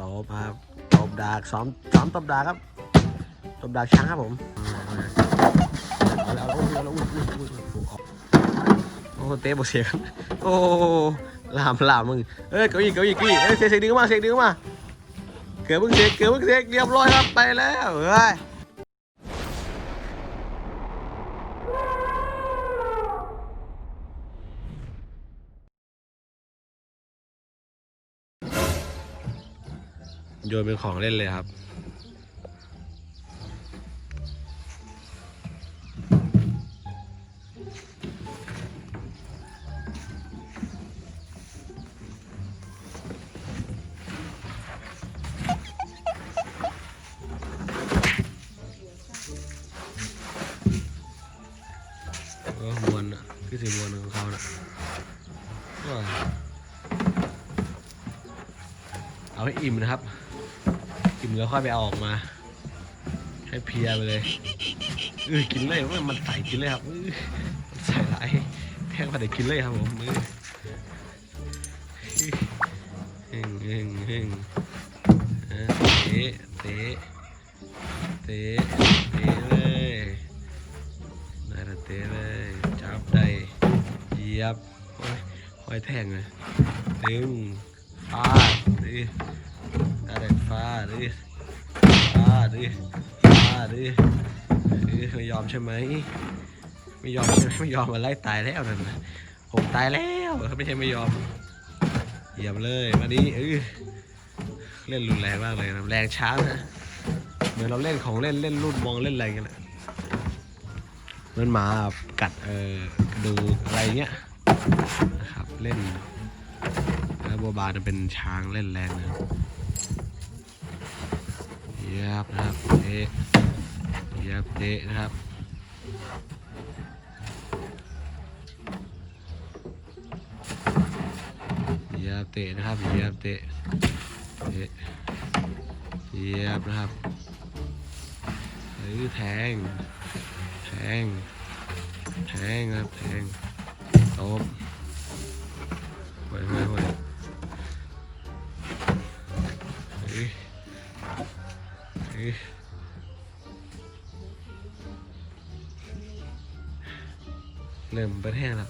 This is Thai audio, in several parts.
ตบครับตบดากซ้อมซ้อมตบดากครับตบดากช้างครับผมเอาแล้วเอาแล้วอุ้ยอุ้ยอุ้ยโอ้เตะบกเสียงโอ้ลามลามมึงเอ้ยเก้าอี้เก้าอี้เก้าอี้เอ้ยเสียงเสียงดึงเข้ามาเสียงดึงมาเกือบมึงเสียงเกือบมึงเสียงเรียบร้อยครับไปแล้วเฮ้ย โยนเป็นของเล่นเลยครับ เออมวนอะคือสีมวนของเขาน่ะว้าเอาให้อิ่มนะครับ อิ่มแล้วค่อยไปเอาออกมา ให้เพียไปเลยเออกินเลยว่ามันใส่กินเลยครับมันใส่หลายแพงกว่าเด็กกินเลยครับผมเออเฮงเฮงเฮงเออเตะเตะเตะเตะเลยได้ละเตะเลยจับได้เหยียบโอ้ยห้อยแทงเลยดึงฟาดดิได้ฟาดดิฟา ดดิฟาดิไม่ยอมใช่ไหมไม่ยอมไม่ยอมมาไล่ตายแล้วนั่นน่ะผมตายแล้วไม่ใช่ไม่ยอมเหยียบเลยมาดิเออเล่นรุนแรงมากเลยนะแรงช้านะเหมือนเราเล่นของเล่นเล่นรุ่นมองเล่นอะไรกันแหละมันหมากัดเออกระดูกอะไรเงี้ยนะครับเล่นแล้วบัวบานเป็นช้างเล่นแรงนะครับ ยียบนะครับเตะยียบเตะนะครับยียบเตะนะครับยียบเตะเตะยียบนะครับหรือแทง แทง แทงครับแทงตบไว้ไว้ไว้ เริ่มไปแห้งแล้ว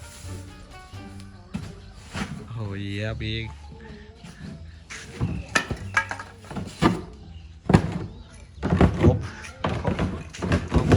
โอ้ยเหยียบอีกตบตบตบ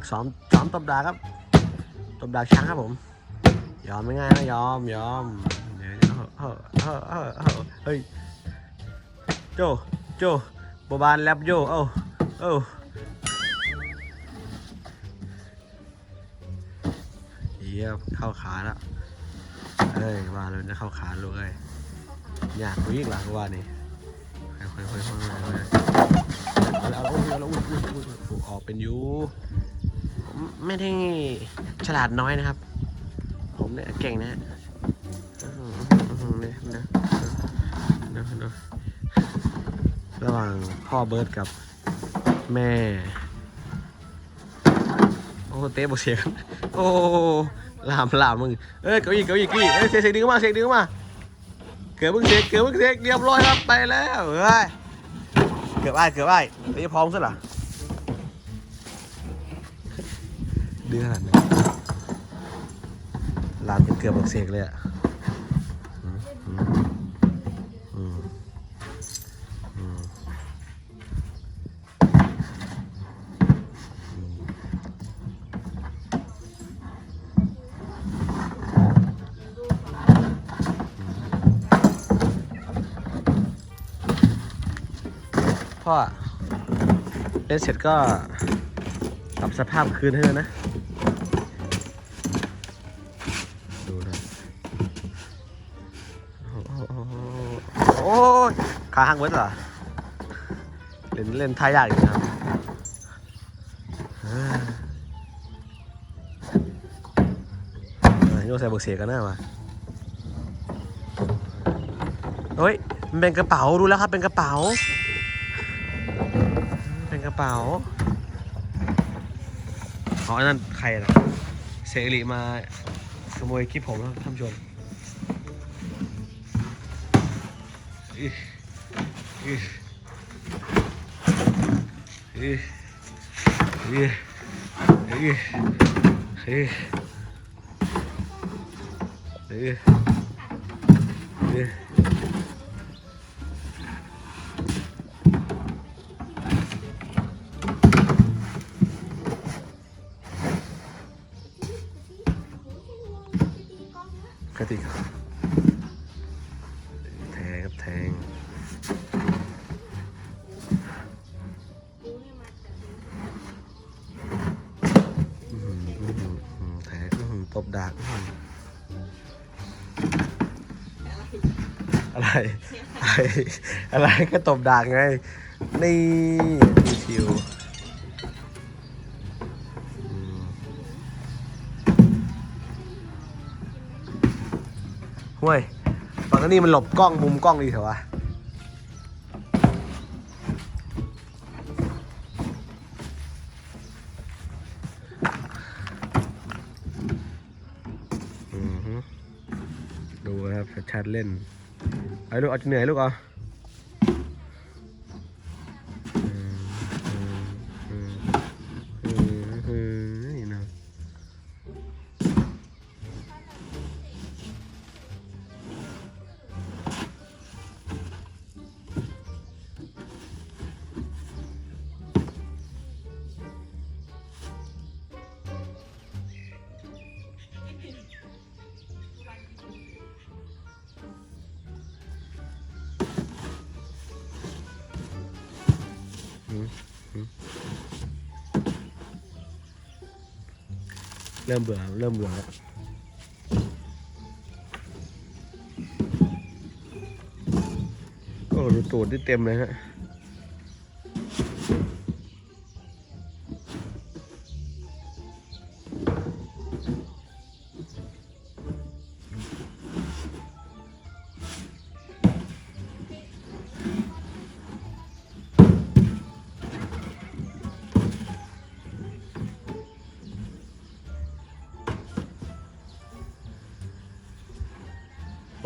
กซ้อมซ้อมตบดาครับตบดาช้างครับผม ยอมไม่ง่ายนะยอมยอมเดี๋ยวเฮ้อเฮ้ยโจโจบบานแลบโยเอ้าเอ้าเยี่ยเข้าขาแล้วเอ้ยว่าแล้วจะเข้าขาลูกเอ้ยอยากวิ่งหลังว่านี่ค่อยๆค่อยๆค่อยๆค่อยๆเอาแล้วเอาแล้วเอาอุ้ยอุ้ยอุ้ยอุ้ยออกเป็นอยู ไม่ได้ฉลาดน้อยนะครับ ผมเนี่ยเก่งนะอื้อหืออื้อหือเนนะนะระหว่างพ่อเบิร์ดกับแม่ โอ้เตะบกเสียงโอ้ลามลามมึง เอ้ยเก้าอี้เก้าอี้กี้เอ้ยเสียงเสียงดึงมาเสียงดึงมาเกือบมึงเสียงเกือบมึงเสียงเรียบร้อยครับไปแล้วเฮ้ยเกือบไอ้เกือบไอ้ตีพร้อมซะเหรอ ดื้อขนาดนี้ลามจนเกือบบักเสกเลยอะพ่อเล่นเสร็จก็ปรับสภาพคืนให้เลยนะ ยขาหักเวิร์ดเหรอเล่นเล่นท่ายากอยู่นะครับเอ้ยใส่บกเสียกันหน้ามาเฮ้ย มันเป็นกระเป๋าดูแล้วครับ เป็นกระเป๋า เป็นกระเป๋าอ๋ออันนั้นใครนะเสรีมาขโมยคลิปผมแล้วท่านผู้ชม Yeah. ดากอื้อหืออะไร อะไร อะไรก็ตบดากไง นี่ดีทิวอืมห่วยฝั่งนี้มันหลบกล้องมุมกล้องดีเถอะวะ ดูครับชัดเล่นเอาลูกเอาจะเหนื่อยลูกเอา เริ่มเบื่อเริ่มเบื่อแล้วโอ้ดูตูดที่เต็มเลยฮะ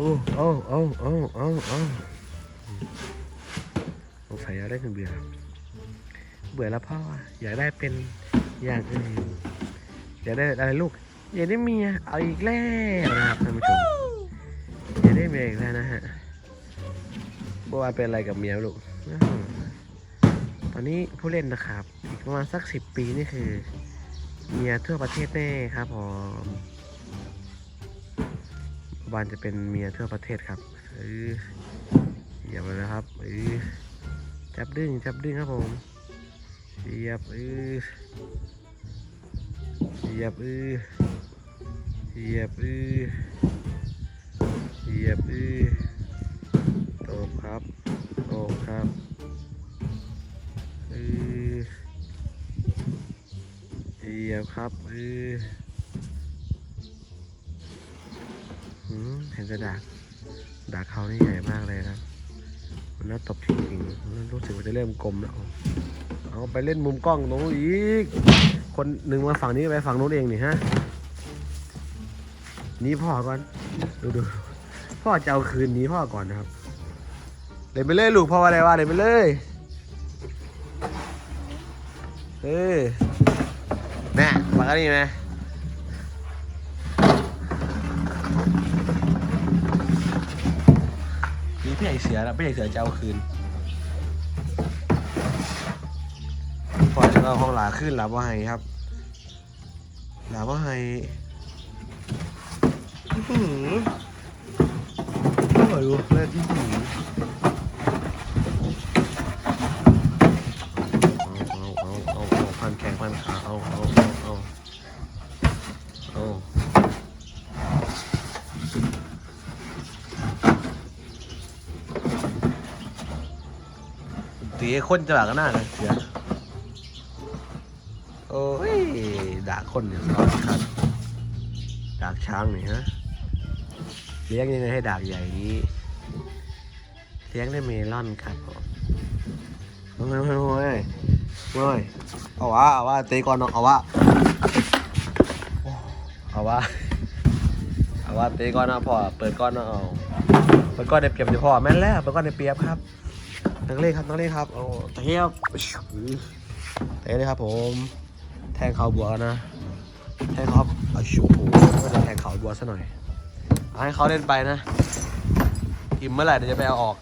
อ้โอ้โอ้โอ้โอ้โอ้สงสัยอยากได้เป็นเบื่อเบื่อแล้วพ่ออยากได้เป็นอย่างอื่นอยากได้อะไรลูกอยากได้เมียเอาอีกแล้วนะครับท่านผู้ชมอยากได้เมียอีกแล้วนะฮะเมื่อวานเป็นอะไรกับเมียลูกตอนนี้ผู้เล่นนะครับ อีกประมาณสักสิบปีนี่คือ เมียทั่วประเทศแน่ครับผม บ้านจะเป็นเมียทั่วประเทศครับเออเหยียบเลยนะครับเออจับดึงจับดึงครับผมเหยียบเออเหยียบเออเหยียบเออเหยียบเออตบครับตบครับเออเหยียบครับเออ อืม เห็นจะดักดักเขานี่ใหญ่มากเลยนะมันน่าตบจริงๆรู้สึกว่าจะเริ่มกลมแล้วเอาไปเล่นมุมกล้องตรงนู้นอีก คนหนึ่งมาฝั่งนี้ไปฝั่งนู้นเองนี่ฮะหนีพ่อก่อนดูดูพ่อจะเอาคืนหนี้พ่อก่อนนะครับเล่นไปเลยลูกพ่อว่าอะไรวะเล่นไปเลยเออแน่มากันนี่ไหม พี่ใหญ่เสือแล้วพี่ใหญ่เสือจะเอาคืนพอจะเอาห้องหลาขึ้นหลาว่าให้ครับ หลาว่าให้อื้อหืออร่อยดูเล่นอื้อหืมเอาเอาเอาเอาเอาพันแขนพันขาเอาเอาเอาเอาเอา ตีคนจะหลักหน้าเลยเสียโอ้ยด่าคนเนี่ยสอนครับด่าช้างหน่อยฮะเลี้ยงยังไงให้ด่าใหญ่นี้เลี้ยงได้เมลอนครับผมโอ้ยโอ้ยโอ้ยโอ้ยเอาวะเอาวะเตะก่อนเนาะเอาวะเอาวะเอาวะเตะก่อนเนาะพ่อเปิดก่อนเนาะเอาเปิดก่อนได้เปรียบเดี๋ยวพ่อแม่นแล้วเปิดก่อนได้เปรียบครับ นักเล่ครับนักเล่ครับโอ้เตะครับเตะเลยครับผม แทงเขาบัวกนะ แทงเขาเอาชูโหก็จะแทงเขาบัวซะหน่อย ให้เขาเล่นไปนะ อิ่มเมื่อไหร่เดี๋ยวจะไปเอาออก